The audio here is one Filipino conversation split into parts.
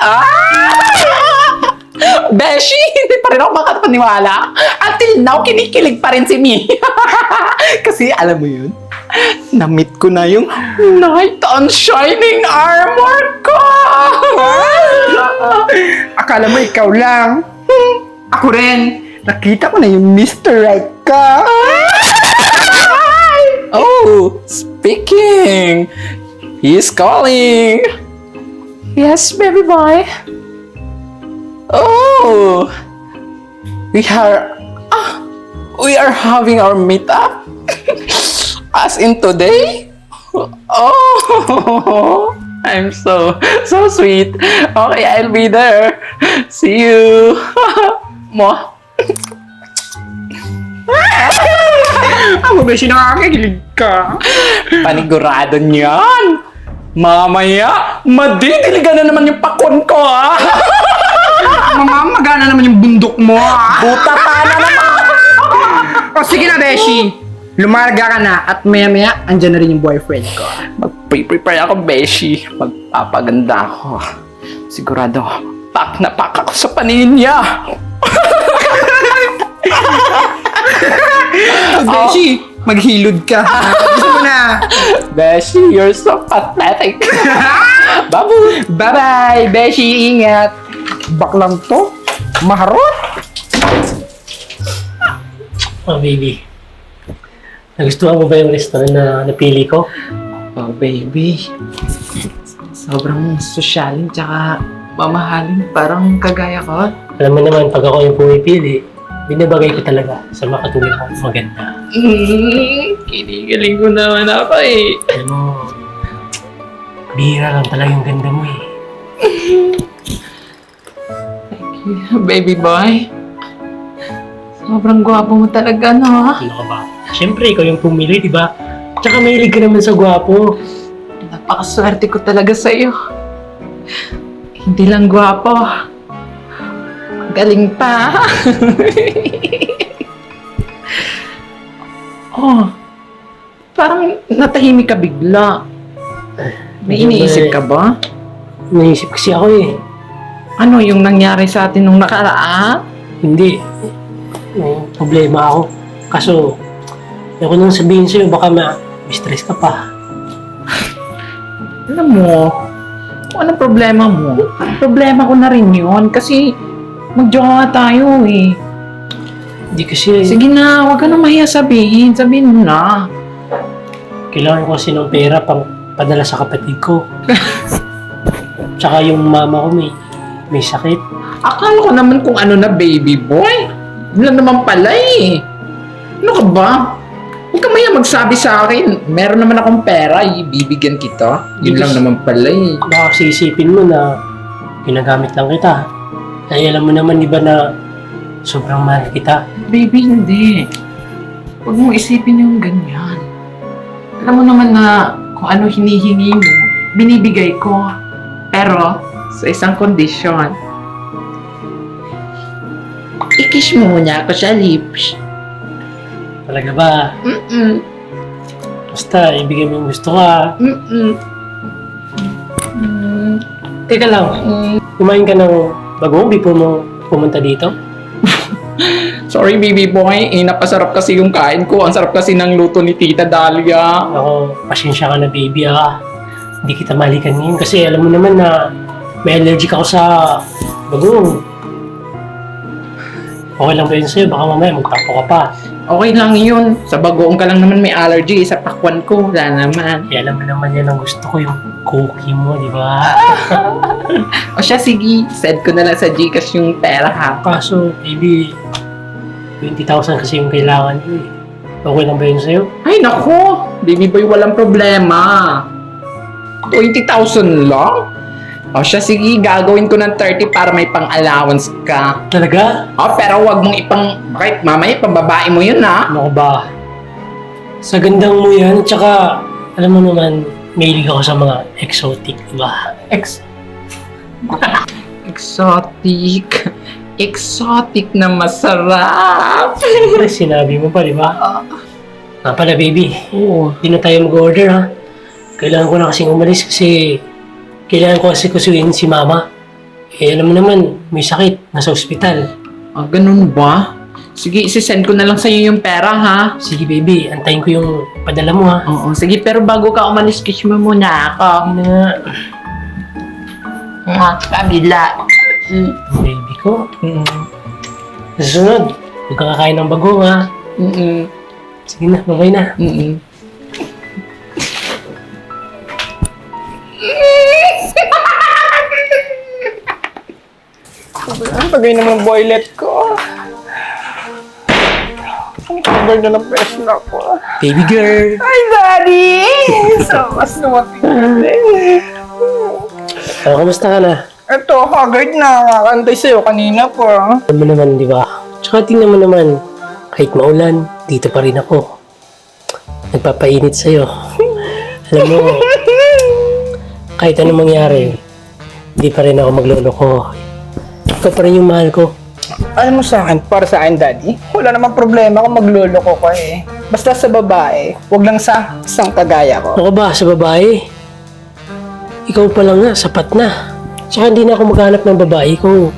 Ah! Beshi, hindi pa rin ako makapaniwala. Until now, kinikilig pa rin si Mi. Kasi alam mo yun, na-meet ko na yung Knight on Shining Armor ko! Akala mo ikaw lang. Hmm, Ako rin. Nakita ko na yung Mr. Right ka. Oh, speaking. He's calling. Yes, baby boy. Oh, we are ah, we are having our meetup. As in today. Oh, I'm so so sweet. Okay, I'll be there. See you. Mo. Ako ba siya nakakakilig ka? Panigurado niyan. Mamaya, madidiligan na naman yung pakon ko, ha? Mamamagana naman yung bundok mo ah. Buta pa na naman. O sige na, Beshi. Lumarga ka na at maya-maya, andyan na rin yung boyfriend ko. Mag-prepare ako, Beshi. Magpapaganda ako. Sigurado, pak na pak ako sa paningin niya. Beshi, maghilod ka. Gusto mo na. Beshi, you're so pathetic. Babu. Bye-bye, Beshi. Ingat. Baklang to. Maharot. Oh, baby. Nagustuhan mo ba yung restaurant na napili ko? Oh, baby. Sobrang sosyalin tsaka mamahalin. Parang kagaya ko. Alam mo naman, pag ako yung pumipili, binabagay ko talaga sa makatulad mo maganda. Mm, kinikilig ko naman ako eh. Alam mo, bihira lang talaga yung ganda mo eh. Baby boy. Sobrang gwapo mo talaga, no? Ano ka ba? Siyempre, ikaw yung pumili, di ba? Tsaka mahilig ka naman sa gwapo. Napakaswerte ko talaga sa iyo. Hindi lang gwapo. Galing pa. oh, parang natahimik ka bigla. May iniisip ka ba? Naisip kasi ako eh. Ano yung nangyari sa atin nung nakaraan? Hindi. May problema ako. Kaso, ayoko nang sabihin sa'yo, baka ma-stress ka pa. Alam mo, kung anong problema mo, problema ko na rin yun. Kasi magjowa tayo eh. Hindi kasi, Sige na, huwag ka na mahiya sabihin. Sabihin mo na. kailangan ko kasi ng pera pang padala sa kapatid ko. Tsaka yung mama ko may, may sakit. Akala ko naman kung ano na baby boy. Lang naman pala eh. Ano ka ba? Huwag ka maya magsabi sa akin. Meron naman akong pera, ibibigyan kita. Yun lang naman pala eh. Baka kasi isipin mo na ginagamit lang kita. Ay alam mo naman di ba na sobrang mahal kita. Baby, hindi. Huwag mo isipin yung ganyan. Alam mo naman na kung ano hinihingi mo, binibigay ko. Pero, sa isang kondisyon. Ikiss mo muna ako sa lips. Talaga ba? Mm-mm. Basta ibigay mo yung gusto ka. Mm-mm. Mm. Teka lang, Mm. kumain ka ng bagong before mo pumunta dito? Sorry, baby boy. Eh, napasarap kasi yung kain ko. Ang sarap kasi ng luto ni Tita Dahlia. Ako, pasensya ka na baby ah. Hindi kita malikan ngayon kasi alam mo naman na may allergic ako sa bagong. Okay lang ba yun sa'yo? Baka mamaya magtapo ka pa. Okay lang yun. Sa bagoong ka lang naman may allergy. Sa pakwan ko, wala naman. Eh, alam mo naman yan ang gusto ko, yung cookie mo, di ba? O siya, sige. Send ko na lang sa Gcash yung pera ha. Kaso, baby, 20,000 kasi yung kailangan ko eh. Okay lang ba yun sa'yo? Ay, nako. Baby boy, walang problema. 20,000 lang? O siya, sige. Gagawin ko ng 30 para may pang-allowance ka. Talaga? O, pero wag mong ipang... Bakit? Mamaya, pambabae mo yun ha. Ano ko ba? Sa gandang mo yan, tsaka, alam mo naman, mahilig ako sa mga exotic, di ba? Ex... Exotic. Exotic na masarap. Siyempre, sinabi mo pa, di ba? Nga pala, baby. Oo. Hindi na tayo mag-order, ha? Kailangan ko na kasing umalis kasi kailangan ko kasi kusuin si mama. Eh, alam mo naman, may sakit, nasa ospital. Ah, ganun ba? Sige, isi-send ko na lang sa'yo yung pera, ha? Sige, baby, antayin ko yung padala mo, ha? Oo, sige, pero bago ka umalis, kiss mo muna ako. Ay na Mwah, kabila. Mm. baby ko. Mm. Sa susunod, huwag ka kakain ng bago, ha? Mm-mm. Sige na, babay na. Mm-mm. Ang tagay naman ng boylet ko. Ang tagal na ng press na ako. Baby girl. Ay, Daddy! So, mas lumating Oh, kamusta ka na? Ito, haggard na. Kakantay sa'yo kanina pa. Alam mo naman, di ba? Tsaka tingnan mo naman, kahit maulan, dito pa rin ako. Nagpapainit sa'yo. Alam mo, kahit anong mangyari, hindi pa rin ako magloloko. Ikaw pa rin yung mahal ko. Alam mo sa akin, para sa akin, Daddy, wala namang problema kung magluloko ko eh. Basta sa babae, wag lang sa isang kagaya ko. Ako ba, sa babae? Ikaw pa lang nga, sapat na. Tsaka hindi na ako maghanap ng babae kung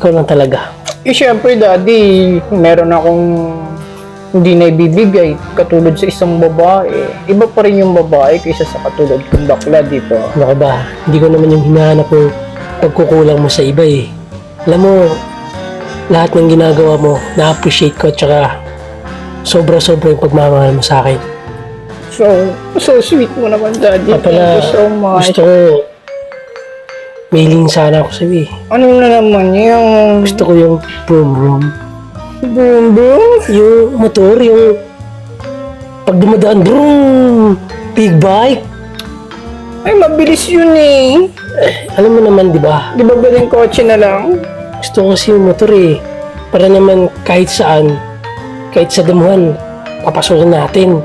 ikaw lang talaga. Eh, syempre, Daddy, meron akong hindi na ibibigay katulad sa isang babae. Iba pa rin yung babae kaysa sa katulad kong bakla dito. Ano ka ba? Hindi ko naman yung hinahanap ng pagkukulang mo sa iba eh. Alam mo, lahat ng ginagawa mo, na-appreciate ko tsaka sobra-sobra yung pagmamahal mo sa akin. So, so sweet mo naman, Daddy. Kaya pala, Thank you so much. gusto ko, mailing sana ako sa'yo eh. Ano na naman yung... Gusto ko yung vroom vroom. Boom, boom. Yung motor, yung pag dumadaan, vroom! Big bike! Ay, mabilis yun eh. Alam mo naman, di ba? Di ba ba yung kotse na lang? Gusto ko kasi yung motor eh. Para naman kahit saan, kahit sa damuhan, papasukin natin.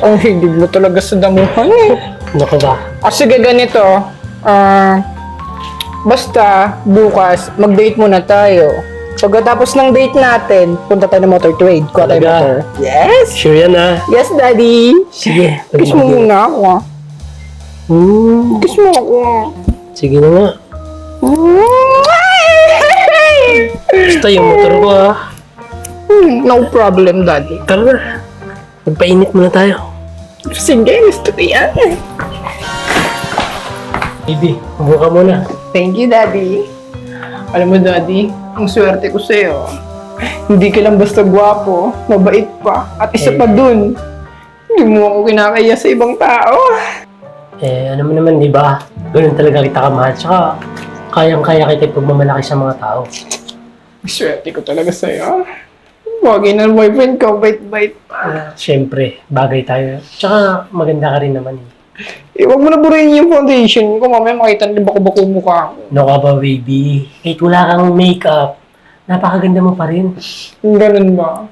Ang hilig mo talaga sa damuhan eh. Ano ka ba? O sige, ganito. Ah, basta, bukas, mag-date muna tayo. Pagkatapos ng date natin, punta tayo ng motor trade. Kuha tayo Talaga? motor. Yes! Sure yan ah. Yes, Daddy! Sige. Kiss mo muna ako. ah. Hmm, Kiss mo ako. sige na nga. Basta yung motor ko ah. Hmm, No problem, Daddy. Tara na. Magpainit muna tayo. Sige, gusto ko yan. Baby, upo ka muna. Thank you, Daddy. Alam mo, Daddy, ang swerte ko sa'yo. Hindi ka lang basta gwapo, mabait pa, at isa pa dun. Hindi mo ako kinakaya sa ibang tao. Eh, ano mo naman, di ba? Ganun talaga kita kamahal. Tsaka, kayang-kaya kita pagmamalaki sa mga tao. Swerte ko talaga sa'yo. Wagi na boyfriend ko, bait-bait pa. Ah, Siyempre, bagay tayo. Tsaka, maganda ka rin naman eh. Eh, wag mo na burahin yung foundation ko. Mamaya makita nila bako-bako yung mukha ko. Ano ka ba, baby? Kahit wala kang makeup, napakaganda mo pa rin. Ganun ba?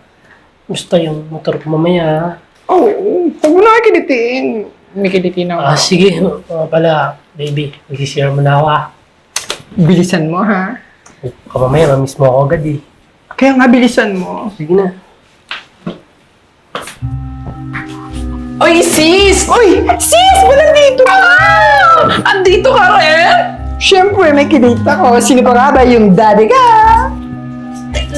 Gusto yung motor ko mamaya. Oh, huwag mo na kilitiin. May kilitiin ako. Ah, sige. Oo pala, baby. Magsisira mo na ako ah. Bilisan mo, ha? Baka mamaya, mamiss mo ako agad eh. Kaya nga bilisan mo. Sige na. Oy, sis! Uy! Sis! Wala dito ka! Andito ka rin? Siyempre, may kinita ko. Sino pa nga ba yung daddy ka?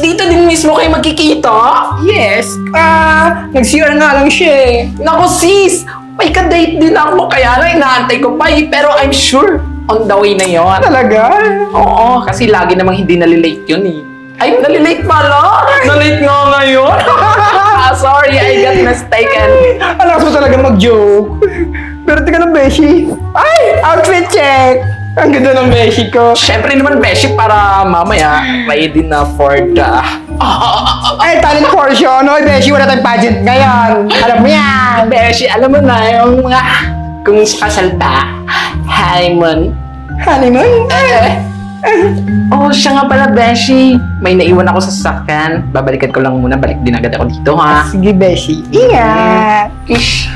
Dito din mismo kayo magkikita? Yes. Ah, nag-CR nga lang siya eh. Naku, sis! May ka-date din ako, kaya lang inaantay ko pa eh. Pero I'm sure, on the way na yon. Talaga? Oo, kasi lagi namang hindi nalilate yun eh. Ay, nalilate pala! Nalate nga ngayon! Sorry, I got mistaken. Alam mo talaga mag-joke. Pero teka ng beshi. Ay! Outfit check! Ang ganda ng beshi ko. Siyempre naman, Beshi, para mamaya, ready na for the... Ay, talent portion. Oy, beshi, wala tayong pageant ngayon. Alam mo yan. Beshi, alam mo na yung mga... Kung kasalta, honeymoon. Honeymoon? Eh, oh, siya nga pala, Beshi. May naiwan ako sa sasakyan. Babalikan ko lang muna. Balik din agad ako dito, ha? Sige, beshi. Ingat. Ish.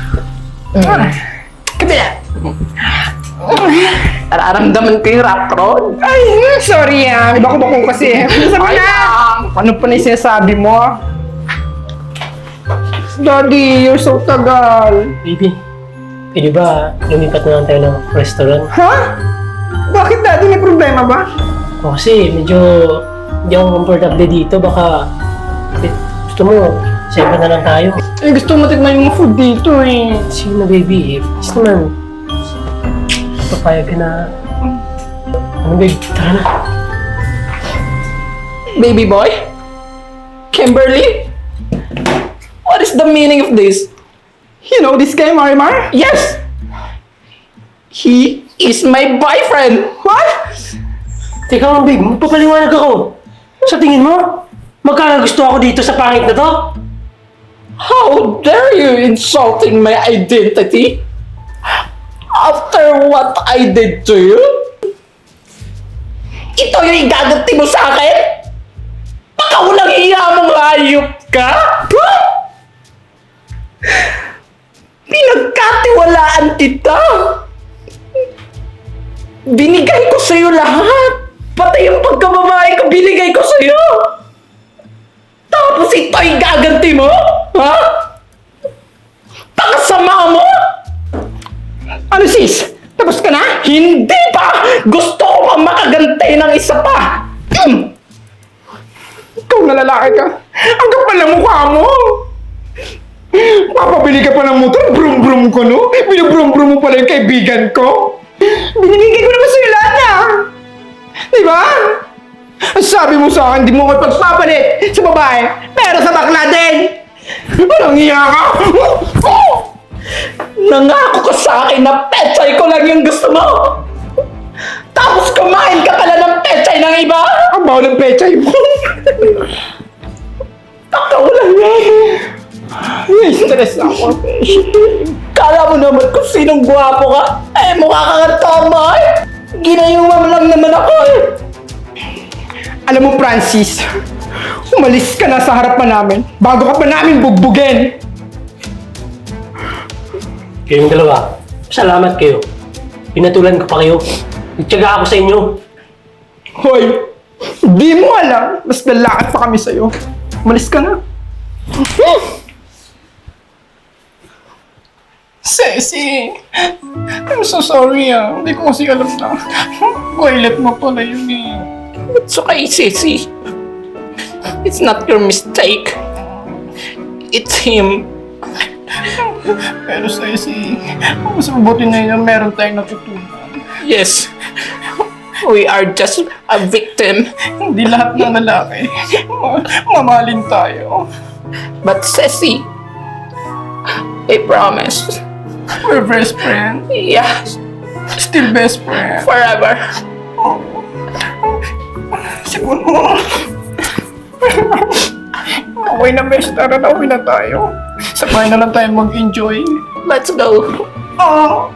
Kabila. Nararamdaman ko yung rap road. Ay, sorry ah. Iba ko bakong kasi. Sabi na. Ano pa na yung sinasabi mo? Daddy, you're so tagal. Baby, pwede ba lumipat na lang tayo ng restaurant? Ha? Bakit daddy may problema ba? O kasi medyo hindi ako comfortable dito. Baka eh, gusto mo, sa iba na lang tayo. Eh, gusto mo tikman yung mga food dito eh. Sige na baby, eh. Please naman. Papayag ka na. Ano babe? Tara na. Baby boy? Kimberly? What is the meaning of this? You know this guy, Marimar? Yes! He is my boyfriend! What? Teka lang babe, magpapaliwanag ako. Sa tingin mo, magkakagusto ako dito sa pangit na to? How dare you insulting my identity? After what I did to you? Ito yung igaganti mo sa akin? Baka walang iya mong hayop ka? Huh? Pinagkatiwalaan kita! Binigay ko sa'yo lahat! Pati yung pagkababae ko, binigay ko sa'yo! Tapos ito ay gaganti mo? Ha? Pakasama mo? Ano sis? Tapos ka na? Hindi pa! Gusto ko pa makaganti ng isa pa! Hmm. Ikaw na lalaki ka. Ang kapal ng mukha mo. Papabili ka pa ng motor, brum brum ko no? Binubrum brum mo pala yung kaibigan ko. Binibigay ko naman sa'yo lahat na. Di ba? Ang sabi mo sa akin, di mo ko pagpapalit sa babae, pero sa bakla din. Walang iya ka. Nangako ka sa akin na pechay ko lang yung gusto mo! Tapos kumain ka pala ng pechay ng iba! Ang baho ng pechay mo. Pakawalan yan! Stress ako. Kala mo naman kung sinong gwapo ka? Eh, mukha ka nga tomboy! Ginayuman lang naman ako eh! Alam mo, Francis, umalis ka na sa harapan namin bago ka pa namin bugbugin. Kayong dalawa, salamat kayo. Pinatulan ko pa kayo. Nagtyaga ako sa inyo. Hoy, di mo alam, mas lalakad pa kami sa'yo. Umalis ka na. Ceci, I'm so sorry ah. Hindi ko kasi alam na. Toilet mo pala yun eh. It's okay, Sissy. It's not your mistake. It's him. Pero Ceci, mas mabuti na yun meron tayong natutunan. Yes. We are just a victim. Hindi lahat ng lalaki. ma- Mamahalin tayo. But Ceci, I promise. We're best friend. Yeah, Still best friend. forever. Siguro. okay na, besh. Tara na, uwi na tayo. Sabay na lang tayo mag-enjoy. Let's go. Oh.